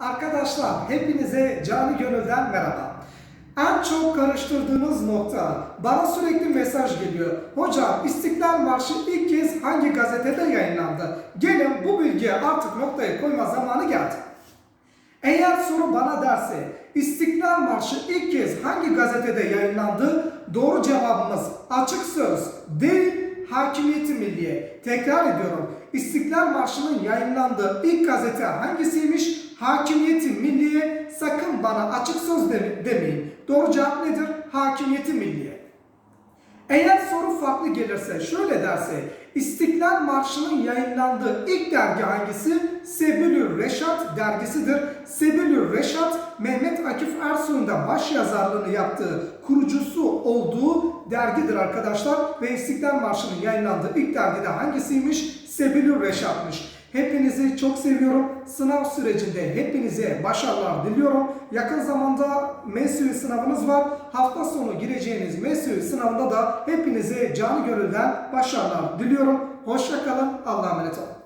Arkadaşlar hepinize canı gönülden merhaba. En çok karıştırdığınız nokta bana sürekli mesaj geliyor. Hocam İstiklal Marşı ilk kez hangi gazetede yayınlandı? Gelin bu bilgiye artık noktayı koyma zamanı geldi. Eğer soru bana derse İstiklal Marşı ilk kez hangi gazetede yayınlandı? Doğru cevabımız açık söz değil Hakimiyeti Milliye. Tekrar ediyorum. İstiklal Marşı'nın yayınlandığı ilk gazete hangisiymiş? Hakimiyeti Milliye. Sakın bana açık söz de- demeyin. Doğru cevap nedir? Hakimiyeti Milliye. Eğer soru farklı gelirse şöyle derse İstiklal Marşı'nın yayınlandığı ilk dergi hangisi? Sebilür Reşat dergisidir. Sebilür Reşat Mehmet Akif Ersoy'un da baş yazarlığını yaptığı kurucusu olduğu dergidir arkadaşlar. Ve İstiklal Marşı'nın yayınlandığı ilk dergide hangisiymiş? Sebilür Reşat'mış. Hepinizi çok seviyorum. Sınav sürecinde hepinize başarılar diliyorum. Yakın zamanda MESÜ sınavınız var. Hafta sonu gireceğiniz MESÜ sınavında da hepinize canı gönülden başarılar diliyorum. Hoşça kalın. Allah'a emanet olun.